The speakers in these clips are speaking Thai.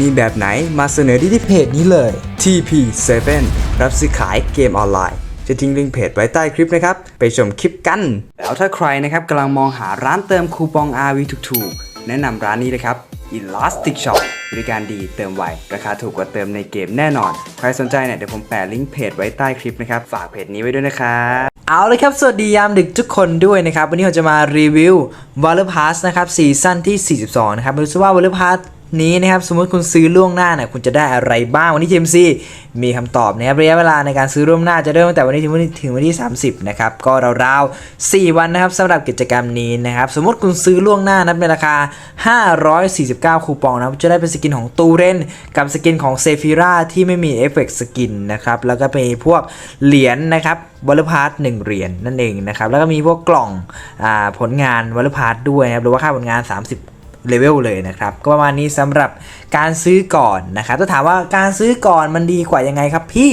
มีแบบไหนมาเสนอที่ที่เพจนี้เลย TP7 รับซื้อขายเกมออนไลน์ จะทิ้งลิงก์เพจไว้ใต้คลิปนะครับ ไปชมคลิปกัน แล้วถ้าใครนะครับกำลังมองหาร้านเติมคูปอง RV ถูกๆ แนะนำร้านนี้เลยครับ Elastic Shop บริการดีเติมไว ราคาถูกกว่าเติมในเกมแน่นอน ใครสนใจเนี่ยเดี๋ยวผมแปะลิงก์เพจไว้ใต้คลิปนะครับ ฝากเพจนี้ไว้ด้วยนะครับเอาเลยครับ สวัสดียามดึกทุกคนด้วยนะครับ วันนี้เราจะมารีวิว w a l l e r Pass นะครับซีซั่นที่ 42 นะครับไม่รู้สึกว่า w a l l e r Pass นี้นะครับสมมติคุณซื้อล่วงหน้าเนี่ยคุณจะได้อะไรบ้างวันนี้ TMC มีคำตอบนะครับระยะเวลาในการซื้อล่วงหน้าจะเริ่มตั้งแต่วันนี้ถึงวันที่ถึงวันที่ 30นะครับก็ราวๆ4วันนะครับสำหรับกิจกรรมนี้นะครับสมมติคุณซื้อล่วงหน้านะครับในราคา 549 คูปองนะครับจะได้เป็นสกินของตูเรนกับสกินของเซฟิราที่ไม่มีเอฟเฟกต์สกินนะครับแล้วก็มีพวกเหรียญนะครับวอลเลพาร์ตหนึ่งเหรียญนั่นเองนะครับแล้วก็มีพวกกล่องอผลงานวอลเลพาร์ตด้วยนะครับหรือว่าค่าผลงาน 30 เลเวลเลยนะครับก็ประมาณนี้สำหรับการซื้อก่อนนะครับถ้าถามว่าการซื้อก่อนมันดีกว่ายังไงครับพี่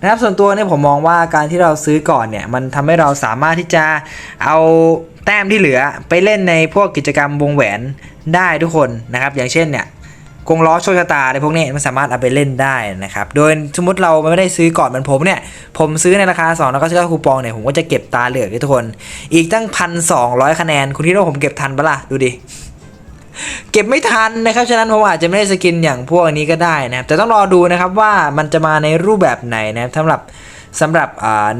นะครับส่วนตัวเนี่ยผมมองว่าการที่เราซื้อก่อนเนี่ยมันทำให้เราสามารถที่จะเอาแต้มที่เหลือไปเล่นในพวกกิจกรรมวงแหวนได้ทุกคนนะครับ อย่างเช่นเนี่ยกงล้อโชคชะตาอะไรพวกนี้มันสามารถเอาไปเล่นได้นะครับ โดยสมมติเราไม่ได้ซื้อก่อนเหมือนผมเนี่ย ผมซื้อในราคา 2 แล้วก็ซื้อคูปองเนี่ย ผมก็จะเก็บตาเหลือกด้วยทุกคน อีกตั้งพันสองคะแนน คุณคิดว่าผมเก็บทันปะล่ะ ดูดิ เก็บไม่ทันนะครับ ฉะนั้นผมอาจจะไม่ได้สกินอย่างพวกนี้ก็ได้นะครับ แต่ต้องรอดูนะครับว่ามันจะมาในรูปแบบไหนนะครับสำหรับสำหรับ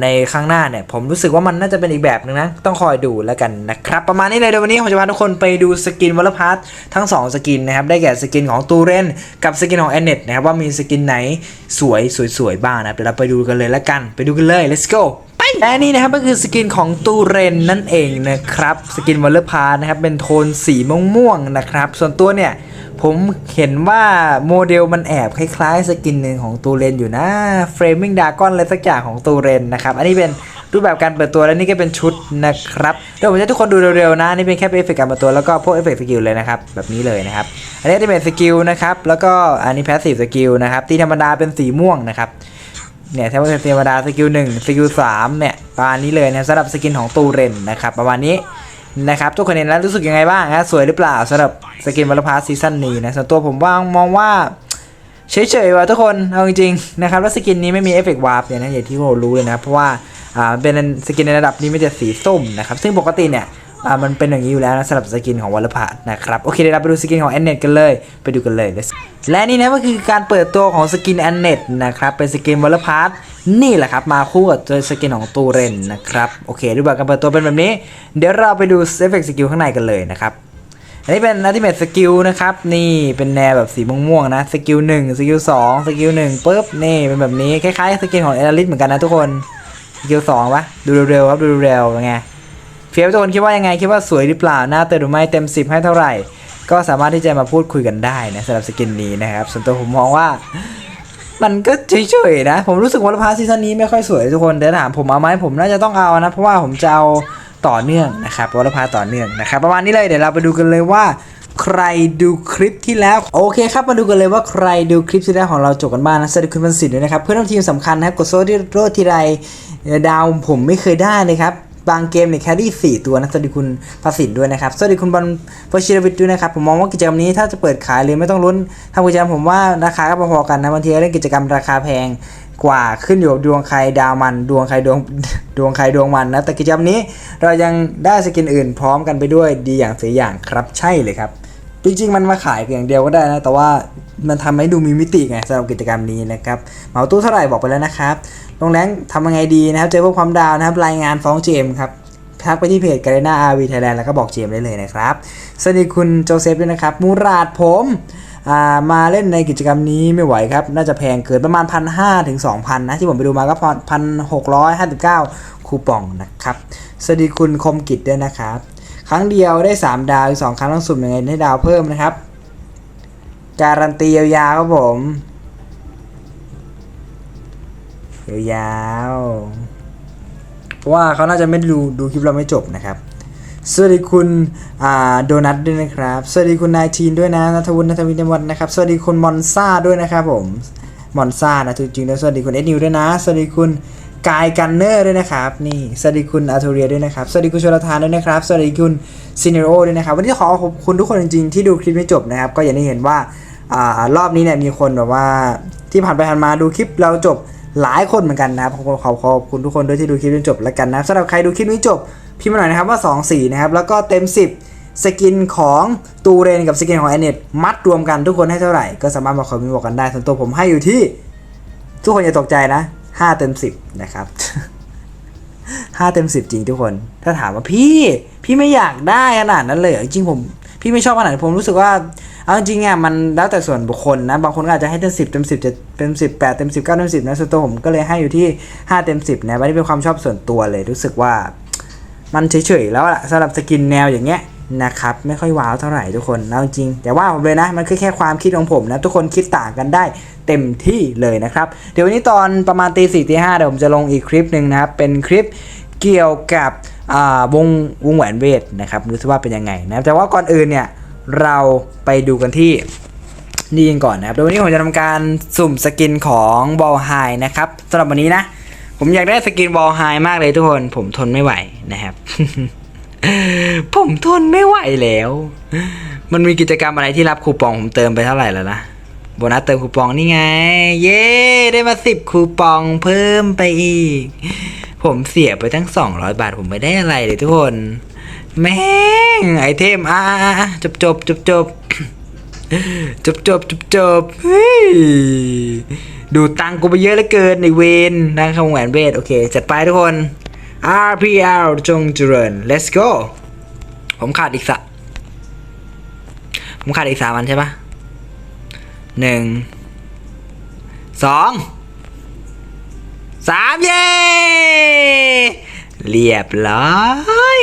ในครั้งหน้าเนี่ย ผมรู้สึกว่ามันน่าจะเป็นอีกแบบนึงนะ ต้องคอยดูแล้วกันนะครับ ประมาณนี้เลยเดี๋ยววันนี้ผมจะพาทุกคนไปดูสกินวอลพาร์ททั้ง 2 สกินนะครับ ได้แก่สกินของตูเรนกับสกินของแอนเน็ตนะครับว่ามีสกินไหนสวยสวยๆบ้างนะครับเดี๋ยวเราไปดูกันเลยแล้วกัน ไปดูกันเลย let's go และนี่นะครับก็คือสกินของตูเรนนั่นเองนะครับ สกินวอลเลอร์พาร์นะครับเป็นโทนสีม่วงๆนะครับ ส่วนตัวเนี่ยผมเห็นว่าโมเดลมันแอบคล้ายๆ สกินหนึ่งของตูเรนอยู่นะ Framing Dragon อะไรสักอย่างของตูเรนนะครับ อันนี้เป็นรูปแบบการเปิดตัวและนี่ก็เป็นชุดนะครับ เดี๋ยวผมจะให้ทุกคนดูเร็วๆนะนี่เป็นแค่เอฟเฟกต์การเปิดตัวแล้วก็พวกเอฟเฟกต์สกิลเลยนะครับแบบนี้เลยนะครับ อันนี้จะเป็นสกิลนะครับแล้วก็อันนี้ passive สกิลนะครับที่ธรรมดาเป็นสีม่วงนะครับ เนี่ยถ้าว่าเป็นธรรมดาสกิลหนึ่งสกิลสามเนี่ยประมาณนี้เลยนะสำหรับสกินของตูเรนนะครับประมาณนี้นะครับทุกคนเห็นแล้วรู้สึกยังไงบ้างฮะสวยหรือเปล่าสำหรับสกินวัลพาซีซั่นนี้นะส่วนตัวผมว่ามองว่าเฉยๆว่ะทุกคนเอาจริงๆนะครับแล้วสกินนี้ไม่มีเอฟเฟกต์วาร์ปเนี่ยนะอย่างที่เรารู้เลยนะเพราะว่าอ่าเป็นสกินในระดับนี้ไม่จะสีส้มนะครับซึ่งปกติเนี่ย อ่ามันเป็นอย่างนี้อยู่แล้วนะสำหรับสกินของวัลพานะครับโอเคเดี๋ยวเราไปดูสกินของแอนเน็ตกันเลยไปดูกันเลย Let's และนี่นะก็คือการเปิดตัวของสกินแอนเน็ตนะครับเป็นสกินวัลพาร์นี่แหละครับมาคู่กับตัวสกินของตูเรนนะครับโอเครูปแบบการเปิดตัวเป็นแบบนี้ เดี๋ยวเราไปดูเอฟเฟกต์สกิลข้างในกันเลยนะครับอันนี้เป็นอัลติเมทสกิลนะครับนี่เป็นแนวแบบสีม่วงๆนะสกิลหนึ่งสกิลสองสกิลหนึ่งปุ๊บนี่เป็นแบบนี้คล้ายๆสกินของเอลิสเหมือนกันนะทุกคนสกิลสองปะดูเร็วๆครับดูเร็วๆเป็นไง เฟียสทุกคนคิดว่ายังไงคิดว่าสวยหรือเปล่าหน้าเติมหรือไม่เต็ม 10 ให้เท่าไหร่ ก็สามารถที่จะมาพูดคุยกันได้นะสำหรับสกินนี้นะครับส่วนตัวผมมองว่า มันก็เฉยๆนะ ผมรู้สึกว่าพาซีซั่นนี้ไม่ค่อยสวยทุกคนเดี๋ยวถามผมเอาไหมผมน่าจะต้องเอานะ เพราะว่าผมจะเอาต่อเนื่องนะครับวอลพาต่อเนื่องนะครับประมาณนี้เลยเดี๋ยวเราไปดูกันเลยว่าใครดูคลิปที่แล้วโอเคครับมาดูกันเลยว่าใครดูคลิปที่แล้วของเราจบกันบ้างนะสวัสดีคุณพันศิษย์ด้วยนะครับเพื่อนร่วมทีมสำคัญนะครับกดโซ่ที่โรดทีไรดาวผมไม่เคยได้เลยครับ บางเกมเนี่ยแครี่สี่ตัวนะสวัสดีคุณประสิทธิ์ด้วยนะครับสวัสดีคุณบอลวชิรวิทย์ด้วยนะครับผมมองว่ากิจกรรมนี้ถ้าจะเปิดขายเลยไม่ต้องลุ้นทำกิจกรรมผมว่าราคาก็พอๆกันนะบางทีเล่นกิจกรรมราคาแพงกว่าขึ้นอยู่กับดวงใครดาวมัน ดวงใครดวงดวงใครดวงมันนะแต่กิจกรรมนี้เรายังได้สกินอื่นพร้อมกันไปด้วยดีอย่างเสียอย่างครับใช่เลยครับจริงๆมันมาขายเพียงอย่างเดียวก็ได้นะ แต่ว่ามันทำให้ดูมีมิติไงสำหรับกิจกรรมนี้นะครับเหมาตู้เท่าไหร่บอกไปแล้วนะครับ ลงแรงทำยังไงดีนะครับ เจอพวกความดาวนะครับ รายงานฟ้องเจมส์ครับทักไปที่เพจ g a r e n a RV Thailand แล้วก็บอกเจมส์ได้เลยนะครับ สวัสดีคุณโจเซฟด้วยนะครับ มูราดผมามาเล่นในกิจกรรมนี้ไม่ไหวครับ น่าจะแพงเกินประมาณ 1 5 0 0ถึง2,000 นะ ที่ผมไปดูมาก็พันหกร้อยห้าสิบเก้าคูปองนะครับ สวัสดีคุณคมกิจด้วยนะครับ ครั้งเดียวได้ 3 ดาวอีกสองครั้งต้องสุ่มยังไงให้ดาวเพิ่มนะครับ การันตียาวๆครับผม ยาวๆเพราะว่าเขาน่าจะไม่ดูดูคลิปเราไม่จบนะครับ สวัสดีคุณโดนัทด้วยนะครับ สวัสดีคุณนายทีนด้วยนะนัทวุฒินัทวินวันนะครับ สวัสดีคุณมอนซ่าด้วยนะครับผม มอนซ่านะจริงๆแล้วสวัสดีคุณเอ็ดนิวด้วยนะ สวัสดีคุณกายกันเนอร์ด้วยนะครับ นี่สวัสดีคุณอาทูเรียด้วยนะครับ สวัสดีคุณชลทานด้วยนะครับ สวัสดีคุณซินเนโรด้วยนะครับ วันนี้ขอขอบคุณทุกคนจริงๆ ที่ดูคลิปไม่จบนะครับ ก็อย่างที่เห็นว่าอ่ารอบนี้เนี่ยมีคนแบบว่าที่ผ่านไปผ่านมาดูคลิปเราจบ หลายคนเหมือนกันนะครับขอขอขอบคุณทุกคนด้วยที่ดูคลิปจนจบแล้วกันนะสำหรับใครดูคลิปนี้จบพิมพ์มาหน่อยนะครับว่า 2 สีนะครับแล้วก็เต็ม 10 สกินของตูเรนกับสกินของแอนเนตมัดรวมกันทุกคนให้เท่าไหร่ก็สามารถมาคอมเมนต์บอกกันได้ส่วนตัวผมให้อยู่ที่ ทุกคนอย่าตกใจนะ 5 เต็ม 10 นะครับ 5 เต็ม 10 จริงทุกคน ถ้าถามว่าพี่ พี่ไม่อยากได้ขนาดนั้นเลยจริงผม พี่ไม่ชอบขนาดผมรู้สึกว่า เอาจริงอะมันแล้วแต่ส่วนบุคคลนะ บางคนก็อาจจะให้เต็มสิบเต็มสิบจะเต็มสิบแปดเต็มสิบเก้าเต็มสิบนะส่วนตัวผมก็เลยให้อยู่ที่ห้าเต็มสิบนะอันนี้เป็นความชอบส่วนตัวเลยรู้สึกว่า มันเฉยๆแล้วล่ะสำหรับสกินแนวอย่างเงี้ยนะครับไม่ค่อยว้าวเท่าไหร่ทุกคนเอาจริงแต่ว่าผมเลยนะ มันคือแค่ความคิดของผมนะทุกคนคิดต่างกันได้เต็มที่เลยนะครับ เดี๋ยววันนี้ตอนประมาณตีสี่ตีห้าเดี๋ยวผมจะลงอีกคลิปหนึ่งนะครับ เป็นคลิปเกี่ยวกับอ่าวงวงแหวนเวทนะครับรู้สึกว่าเป็นยังไงนะแต่ว่าก่อนอื่นเนี่ย เราไปดูกันที่นี่กันก่อนนะครับโดยวันนี้ผมจะทำการสุ่มสกินของบอลไฮนะครับสำหรับวันนี้นะ ผมอยากได้สกินบอลไฮมากเลยทุกคน ผมทนไม่ไหวนะครับ ผมทนไม่ไหวแล้ว มันมีกิจกรรมอะไรที่รับคูปองผมเติมไปเท่าไหร่แล้วนะโบนัสเติมคูปองนี่ไง เย้ ได้มาสิบคูปองเพิ่มไปอีก ผมเสียไปตั้ง 200 บาทผมไม่ได้อะไรเลยทุกคน แม่งไอเทมอะจบจบจบจบจบจบจบจบเฮ้ดูตังกูไปเยอะเหลือเกินในเวนนางคำแหวนเวทโอเค จัดไปทุกคน RPL จงเจริญ let's go ผมขาดอีกสะผมขาดอีกสามอันใช่ปะหนึ่งสองสามเย้ เรียบร้อย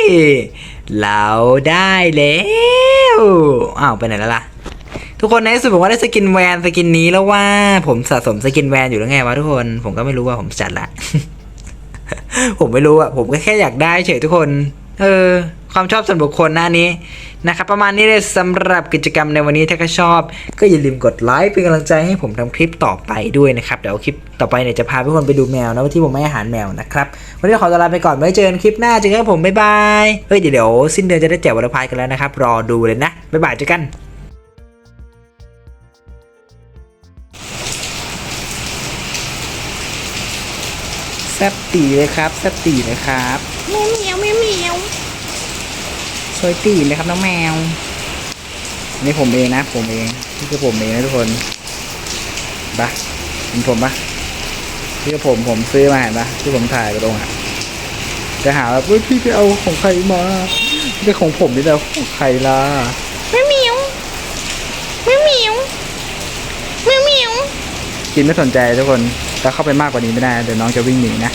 เราได้แล้วอ้าวไปไหนแล้วล่ะ ทุกคนในที่สุดผมว่าได้สกินแวนสกินนี้แล้วว่า ผมสะสมสกินแวนอยู่แล้วไงวะทุกคน ผมก็ไม่รู้ว่าผมจัดละ ผมไม่รู้อะผมก็แค่อยากได้เฉยทุกคน เออ ความชอบส่วนบุคคลหน้านี้นะครับประมาณนี้เลยสำหรับกิจกรรมในวันนี้ถ้าก็ชอบ ก็อย่าลืมกดไลค์เป็นกำลังใจให้ผมทำคลิปต่อไปด้วยนะครับเดี๋ยวคลิปต่อไปเนี่ยจะพาทุกคนไปดูแมวนะที่ผมให้อาหารแมวนะครับวันนี้ขอตัวลาไปก่อนไว้เจอกันคลิปหน้าเจอกันผมบ๊ายบายเฮ้ยเดี๋ยวสิ้นเดือนจะได้แจกวัตพายกันแล้วนะครับรอดูเลยนะบ๊ายบายเจอกันแซบตีเลยครับแซบตีเลยครับแมวเหมียวแมวเหมียว ยตีเลยครับน้องแมวนี่ผมเองนะ ผมเองนี่คือผมเองนะทุกคนปะเป็นผมปะนี่คือผมผมซื้อมาเห็นปะที่ผมถ่ายไปลงอะจะหาว่าเฮ้ยพี่ไปเอาของใครมาไม่ใช่ของผมนี่แหละของใครล่ะแมวเหมียวแมวเหมียวแมวเหมียวกินไม่สนใจทุกคนถ้าเข้าไปมากกว่านี้ไม่ได้เดี๋ยวน้องจะวิ่งหนีนะ